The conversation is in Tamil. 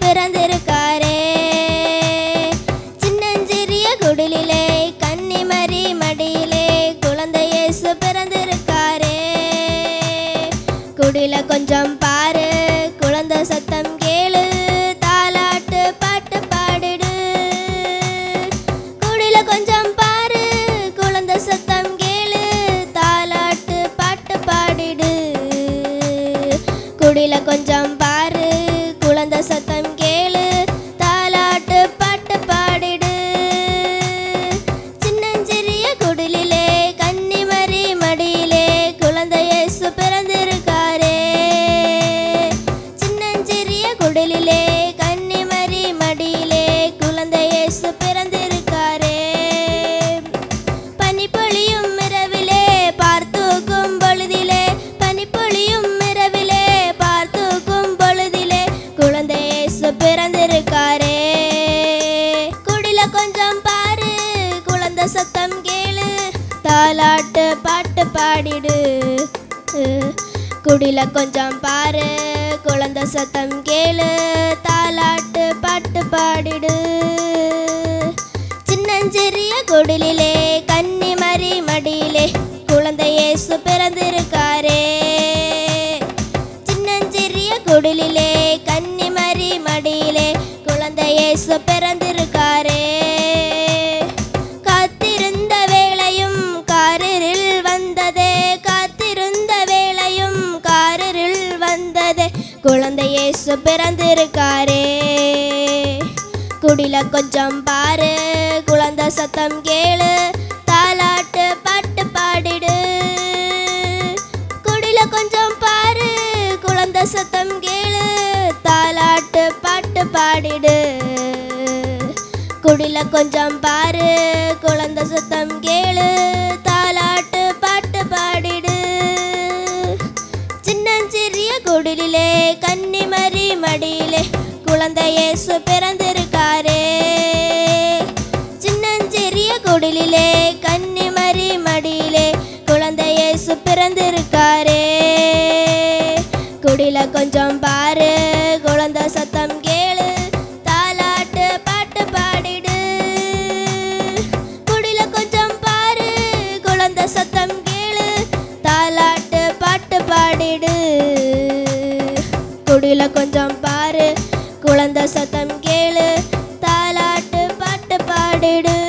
இயேசு பிறந்திருக்காரே. சின்னஞ்சிறிய குடிலிலே கன்னிமரி மடியிலே குழந்தை இயேசு பிறந்திருக்காரே. குடில கொஞ்சம் பாரு குழந்தை சத்தம் கேளு தாலாட்டு பாட்டு பாடிடு. குடில கொஞ்சம் பாரு குழந்தை சத்தம் கேளு தாலாட்டு பாட்டு பாடிடு. குடில கொஞ்சம் பாரு குடில கொஞ்சம் பாரு குழந்தை சத்தம் கேளு தாலாட்டு பாட்டு பாடிடு. குடில கொஞ்சம் பாரு குழந்தை சத்தம் கேளு தாலாட்டு பாட்டு பாடிடு. சின்னஞ்சிறிய குடிலிலே கன்னிமரி மடியிலே குழந்தை பிறந்திருக்காரே. சின்னஞ்சிறிய குடிலே இயேசு பிறந்திருக்காரே. குடில கொஞ்சம் பாரு குழந்த சத்தம் கேளு தாலாட்டு பாட்டு பாடிடு. குடில கொஞ்சம் பாரு குழந்த சத்தம் கேளு தாலாட்டு பாட்டு பாடிடு. குடில கொஞ்சம் பாரு குழந்த சத்தம் கேளு தாலாட்டு குடிலே கன்னிமரி மடியிலே குழந்தை பிறந்திருக்காரே. சின்னஞ்சிறிய குடிலிலே கன்னிமரி மடியிலே குழந்தை இயேசு பிறந்திருக்காரே. குடில கொஞ்சம் பாரு குழந்தை சத்தம் கே கண்ணுல கொஞ்சம் பாரு. குழந்தை சத்தம் கேளு. தாலாட்டு பாட்டு பாடிடு.